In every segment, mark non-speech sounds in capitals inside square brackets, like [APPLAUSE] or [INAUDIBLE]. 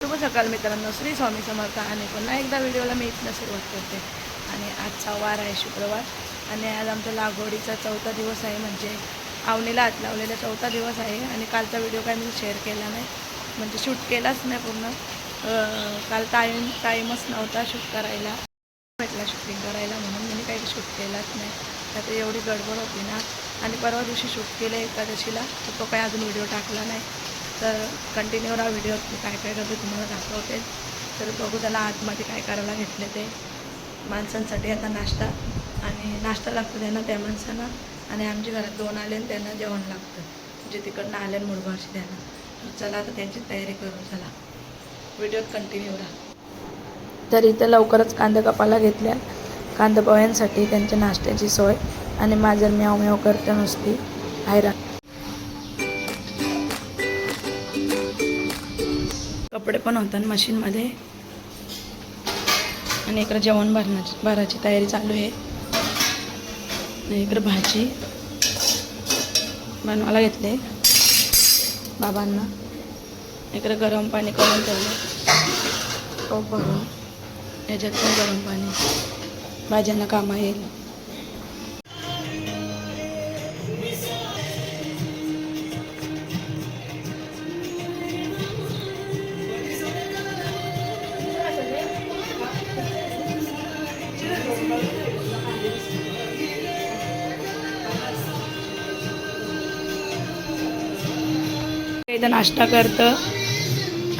शुभ सकाळ मित्रांनो. श्री स्वामी समर्थ आणि पुन्हा एकदा व्हिडिओला मी इथनं सुरुवात करते. आणि आजचा वार आहे शुक्रवार आणि आज आमच्या लागवडीचा चौथा दिवस आहे. म्हणजे आवणीला हात लावलेला चौथा दिवस आहे आणि कालचा व्हिडिओ काय मी शेअर केला नाही. म्हणजे शूट केलाच नाही पूर्ण. काल टाईम टाईमच नव्हता शूट करायला. भेटला शूटिंग करायला म्हणून मी काही शूट केलाच नाही. त्यात एवढी गडबड होती ना. आणि परवा दिवशी शूट केलं एकादशीला. तर तो काही अजून व्हिडिओ टाकला नाही. तर कंटिन्यू राहा व्हिडिओ मी काय काय करते तुम्हाला दाखवते. तर बघू त्याला आतमध्ये काय करायला घेतले ते माणसांसाठी आता नाश्ता. आणि नाश्ता लागतो त्यांना त्या माणसांना. आणि आमच्या घरात दोन आले आणि त्यांना जेवण लागतं. म्हणजे तिकडनं आले आणि मुळगावशी त्यांना. तर चला आता त्यांची तयारी करू चला. व्हिडिओत कंटिन्यू राहा. तर इथं लवकरच कांदा कपाला घेतल्या. कांदा पोह्यांसाठी त्यांच्या नाश्त्याची सोय. आणि माझं म्याव म्याव करते नुसती. हैराण पण होतात मशीनमध्ये आणि इकडं जेवण भरण्याची भरायची तयारी चालू आहे. आणि इकडं भाजी बनवायला घेतले बाबांना. इकडं गरम पाणी करून ठेवलं टोप भरून. याच्यात पण गरम पाणी. भाज्यांना कामं येईल. इथं नाश्ता करतं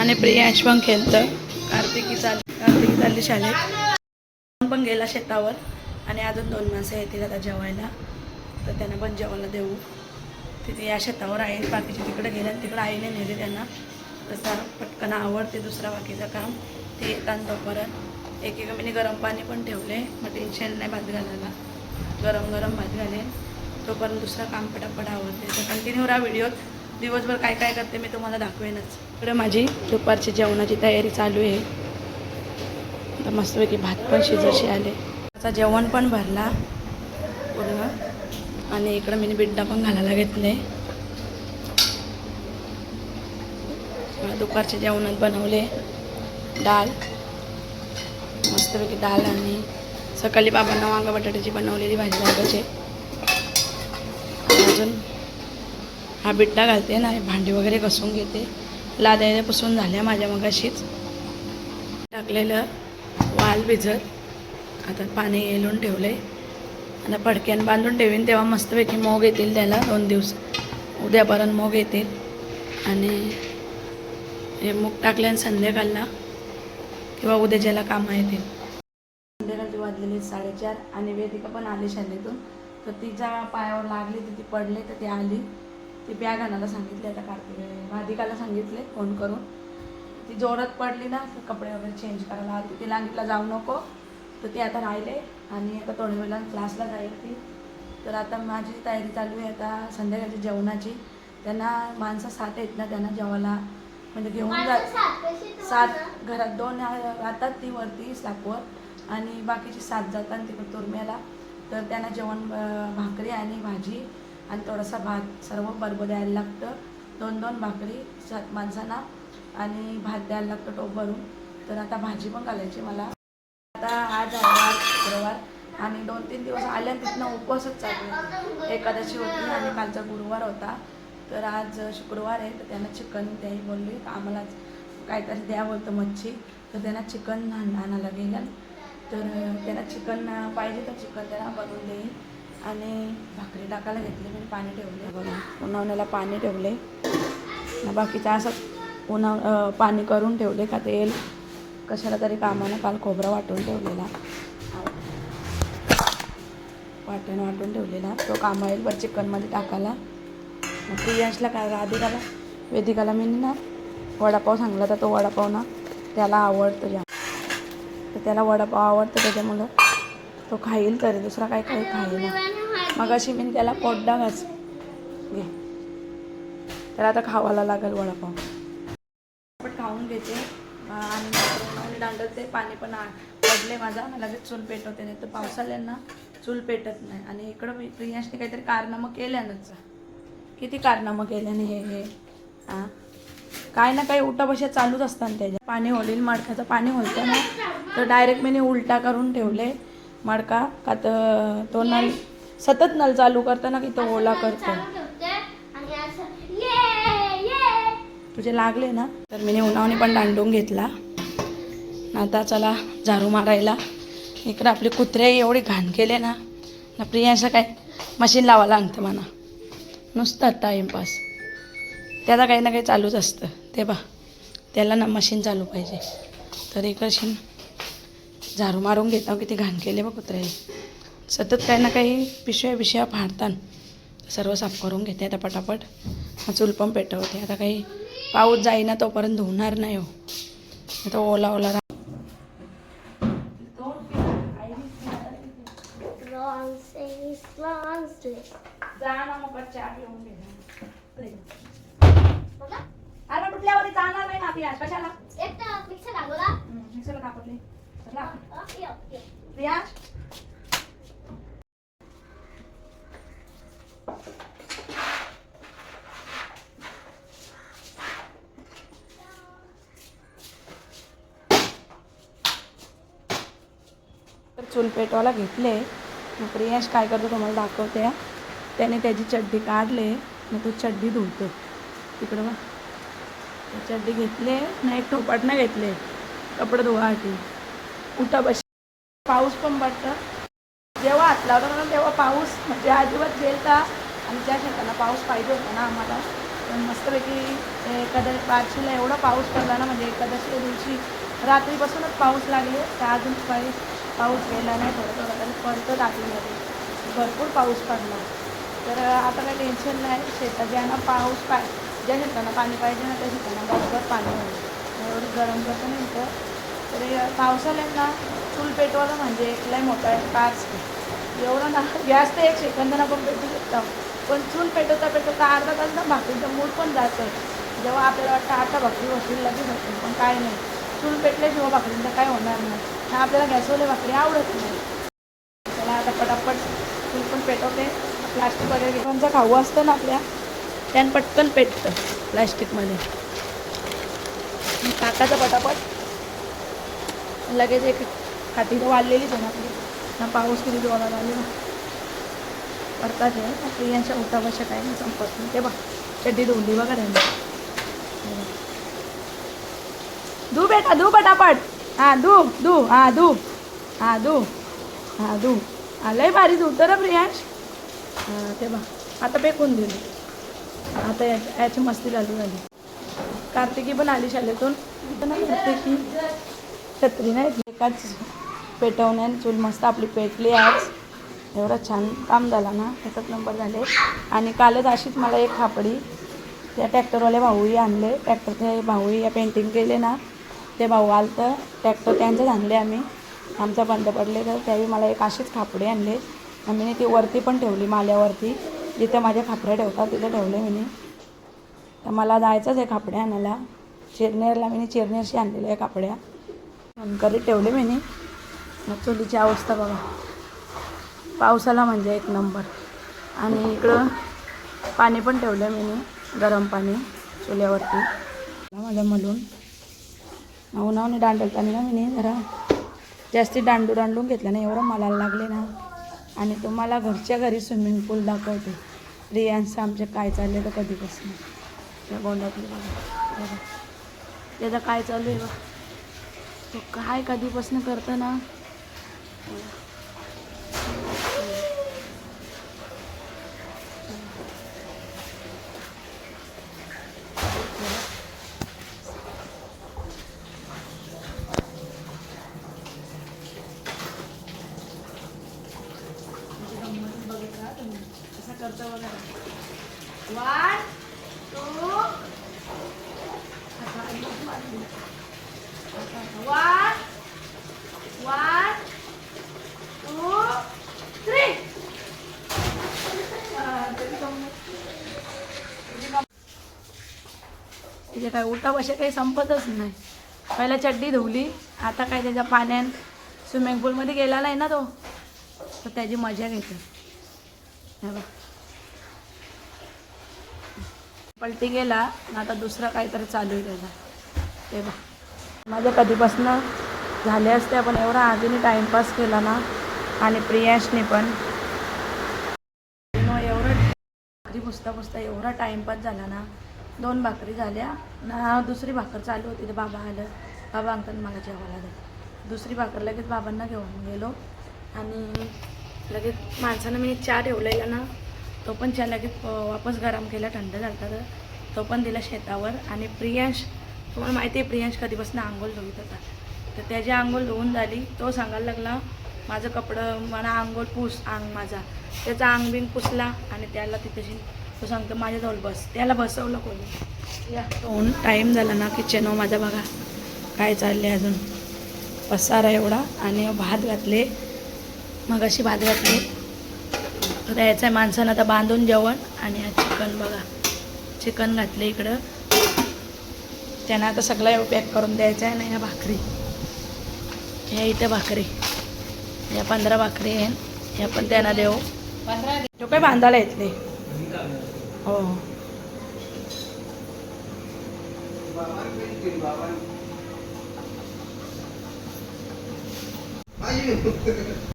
आणि प्रियांश पण खेळतं. कार्तिकी चालली कार्तिकी चालली शाळेत. पण गेला शेतावर आणि अजून दोन माणसं येतील आता जेवायला. तर त्यांना पण जेवायला देऊ. तिथे या शेतावर आहे. बाकीचे तिकडे गेले आणि तिकडे आईने नेले त्यांना. तसा पटकन आवडते दुसरा बाकीचं काम. ते येतात तोपर्यंत. एकेका मी गरम पाणी पण ठेवले. मग टेन्शन नाही भात घालायला. गरम गरम भात घालेन. तोपर्यंत दुसरं काम पटापट आवडते. तर कंटिन्यू राहा व्हिडिओत दिवसभर काय काय करते मी तुम्हाला दाखवेनच. इकडे माझी दुपारची जेवणाची तयारी चालू आहे. आता मस्तपैकी भात पण शिजशी आले. आता जेवण पण भरला पूर्ण. आणि इकडं मी बिड्डा पण घालायला घेतले. दुपारच्या जेवणात बनवले. डाळ. मस्तपैकी डाळ आणि सकाळी बाबांना वांगा बटाट्याची बनवलेली भाजी वांगाची अजून हा बिट्टा घालते ना भांडी वगैरे घसून घेते. लाद्या पुसून झाल्या माझ्या मगाशीच. टाकलेलं वाल भिजत आता पाणी येलून ठेवले आता फडक्यान बांधून ठेवीन तेव्हा मस्तपैकी मोग येतील त्याला दोन दिवस. उद्यापर्यंत मोग येतील. आणि हे मूग टाकल्यान संध्याकाळला किंवा उद्या ज्याला कामं येतील. संध्याकाळची वाजलेली साडेचार आणि वेदिका पण आली शाळेतून. तर तिच्या पायावर लागली तर ती पडली तर ती आली. ती बॅग आणायला सांगितली आता कार्तिक राधिकाला सांगितले फोन करून. ती जोरात पडली ना कपडे वगैरे चेंज करायला आली. ती सांगितलं जाऊ नको. तर ती आता राहिले आणि आता थोड्या वेळानं क्लासला जाईल ती. तर आता माझी तयारी चालू आहे आता संध्याकाळची जेवणाची त्यांना माणसं सात आहेत ना त्यांना जेवायला म्हणजे घेऊन जा सात घरात दोन राहतात ती वरती स्लॅपवर आणि बाकीचे सात जातात तिकडे तुरम्याला. तर त्यांना जेवण भाकरी आणि भाजी आणि थोडासा भात सर्व बरोबर द्यायला लागतं. दोन दोन भाकरी सात माणसांना. आणि भात द्यायला लागतं टोप भरून. तर आता भाजी पण घालायची मला. आता आज आहे शुक्रवार आणि दोन तीन दिवस आल्या तिथनं उपवासच चालू एकादशी होती आणि कालचा गुरुवार होता. तर आज शुक्रवार आहे तर त्यांना चिकन द्याही बोलली. आम्हाला काहीतरी द्या बोलतं मच्छी. तर त्यांना चिकन आणायला गेलं तर त्यांना चिकन पाहिजे तर चिकन त्यांना बनवून देईल आणि भाकरी टाकायला घेतली मी पाणी ठेवले. बघा उन्हावण्याला पाणी ठेवले. बाकीचं असं उन्हाव पाणी करून ठेवले का तेल. येईल कशाला तरी कामानं काल खोबरा वाटून ठेवलेला. वाटण वाटून ठेवलेला. तो कामा येईल बरं चिकनमध्ये टाकायला. मग प्रियांशला काय राधिकाला? वेदिकाला मी ना वडापाव सांगला तर तो वडापाव ना त्याला आवडतो जाम तर त्याला वडापाव आवडतं त्याच्यामुळं तो खाईल तरी दुसरा काय काही खाईल ना मग अशी मी त्याला पोड्डा घास घे. त्याला आता खावायला लागेल वडापाव. पण खाऊन घेते. आणि दांडते पाणी पण आ- पडले माझा. मला लगेच चूल पेटवते नाही तर पावसाळ्यांना चूल पेटत नाही. आणि इकडं मी प्रियांशने काहीतरी कारनामं केल्यानंच किती कारनामं केल्याने हे हे. हां काय ना काही उठा चालूच असतात त्याच्या. पाणी होईल मडक्याचं पाणी होतं ना तर डायरेक्ट मी उलटा करून ठेवले. मडका का तर तो नल सतत नल चालू करताना की तो ओला करतो असं तुझे लागले ना? तर मी उन्हावणी पण दांडून घेतला. आता चला झाडू मारायला. इकडं आपले कुत्रे एवढे घाण केले ना ना प्रियांचं काय मशीन लावायला लागतं म्हणा. नुसतं टाईमपास त्याला काही ना काही चालूच असतं. ते बा त्याला ना मशीन चालू पाहिजे. तर इकडशीन झाडू मारून घेता किती घाण केले बा कुत्रे. सतत काही ना काही पिशव्या पिशव्या फाडतात सर्व साफ करून घेते आता पटापट. मग चूल पण पेटवते. आता काही पाऊस जाईना तोपर्यंत धुणार नाही हो. आता ओला ओला रा-. बघा, अरे कुठल्यावर जाणार नाही ना आपली आज कशाला? एक तर मिक्सर लागला हम्म, मिक्सरला कापडले चला चूल पेटवायला घेतले. मग प्रियाश काय करतो तुम्हाला दाखवते. त्याने त्याची चड्डी काढले. मग तो चड्डी धुतो. तिकडं मग चड्डी घेतले. नाही एक ठोपाटनं घेतले. कपडे धुवासाठी. उठा बस. पाऊस पण पडतं. जेव्हा हात लावला ना तेव्हा पाऊस म्हणजे अजिबात गेलता. आणि त्या शेताला पाऊस पाहिजे होता ना आम्हाला. पण मस्तपैकी एखाद्या बारशीला एवढा पाऊस पडला ना म्हणजे एकादशीच्या दिवशी रात्रीपासूनच पाऊस लागले. तर अजून काही पाऊस गेला नाही थोडं थोडं तरी पडतो रात्रीमध्ये. भरपूर पाऊस पडला. तर आता काही टेन्शन नाही. शेतात ज्यांना पाऊस पाय ज्या शेतांना पाणी पाहिजे ना त्या शेतांना बरोबर पाणी होईल एवढं गरम कसं नाही तर पावसाळ्यांना ना चूल पेटवायला म्हणजे एक लय मोठा आहे पाच एवढं ना गॅस तर एक सेकंदानं पण पेटू शकतो. पण चूल पेटवता पेटवता अर्धा तास ना भाकरीचं मूड पण जातं. जेव्हा आपल्याला वाटतं आता भाकरी होतील लगेच होतील पण काय नाही. चूल पेटल्याशिवाय भाकरीचं काय होणार नाही. आणि आपल्याला गॅसवाले भाकरी आवडत नाही. त्याला आता पटापट चूल पण पेटवते. प्लास्टिक वगैरे घेऊनचा खाऊ असतं ना आपल्या त्यानं पटकन पेटतं प्लास्टिकमध्ये. काकाचं पटापट. लगेच एक खाटी तर वाढलेलीच आहे ना आपली ना पाऊस किती जोरात आली ना पडतात आहे प्रियांच्या उठावाच्या काय संपत नाही. ते बघ चड्डी धुवली बघा त्यांना. धू बेटा धू पटापट. हां धू धू हां धू. हां धू. हां धू. हा लय भारी धुतं ना प्रियांश. हां ते बघ आता पेकून दिली. आता याची याची मस्ती चालू झाली. कार्तिकी पण आली शाळेतून. कार्तिकी छत्रीने नाही एकाच पेटवण्याने चूल मस्त आपली पेटली आज. एवढं छान काम झाला ना त्याचाच नंबर झाले. आणि कालच अशीच मला एक खापडी त्या ट्रॅक्टरवाले भाऊही आणले. ट्रॅक्टरचे भाऊही या पेंटिंग केले ना ते भाऊ आलं तर ट्रॅक्टर त्यांचेच आणले आम्ही. आमचा बंद पडले तर त्यावेळी मला एक अशीच खापडी आणले. आम्ही ती वरती पण ठेवली माल्यावरती. जिथे माझ्या खापड्या ठेवतात तिथे ठेवले मी तर मला जायचंच आहे खापड्या आणायला. चिरनेरला मी चिरनेरशी आणलेल्या आहे कापड्या करीत ठेवले मी मग चुलीची अवस्था बघा. पावसाला म्हणजे एक नंबर. आणि इकडं पाणी पण ठेवलं मी गरम पाणी चुल्यावरती. माझ्या मलून. उन्हावणे दांडवताना ना मी जरा जास्ती दांडू दांडून घेतलं ना एवढं मला लागले ना. आणि तुम्हाला घरच्या घरी स्विमिंग पूल दाखवते. रियांचं आमचे काय चालले तर कधीपासून. त्या गोंडातले बघा. बघा. त्याचं काय चालू आहे बघा. तो काय कधीपासून करतं ना? तिचे काय उलटा बशा काही संपतच नाही. पहिला चड्डी धुवली आता काय त्याच्या पाण्यात स्विमिंग पूलमध्ये गेला नाही ना तो तर त्याची मजा घेते हे बघ. पलटी गेला ना आता दुसरं काहीतरी चालू आहे त्याला ते बघ. माझ्या कधीपासनं झाले असते आपण एवढा आधीने टाईमपास केला ना आणि प्रियांशने पण. मग एवढं भाकरी पुसता पुसता एवढा टाईमपास झाला ना दोन भाकरी झाल्या ना दुसरी भाकर चालू होती. तर बाबा आलं. बाबा अंकल मला जेवायला दे. दुसरी भाकर लगेच बाबांना घेऊन गेलो. आणि लगेच माणसानं मी चहा ठेवलेला ना तो पण चहा लगेच वापस गरम केला. थंड झाला तर. तो पण दिला शेतावर. आणि प्रियांश तुम्हाला माहिती आहे प्रियांश कधीपासून आंघोळ धुवीत होता. तर त्याची आंघोळ धुवून झाली तो सांगायला लागला माझं कपडं मला आंघोळ पूस अंग माझा. त्याचा अंग बिंग पुसला आणि त्याला तिथेशी तो सांगतो माझ्याजवळ बस. त्याला बसवलं कोणी. या दोन टाईम झाला ना किचनवर माझा बघा. काय चालले अजून? पसारा एवढा आणि भात घातले. मग अशी भात घातली. तर द्यायचं आहे माणसानं आता बांधून जेवण आणि चिकन बघा. चिकन घातले इकडं. त्यांना आता सगळं पॅक करून द्यायचं आहे ना ह्या भाकरी. ह्या इथं भाकरी. या पंधरा भाकरी आहे ह्या पण त्यांना देऊ. तो काय बांधायला येतले हो [LAUGHS]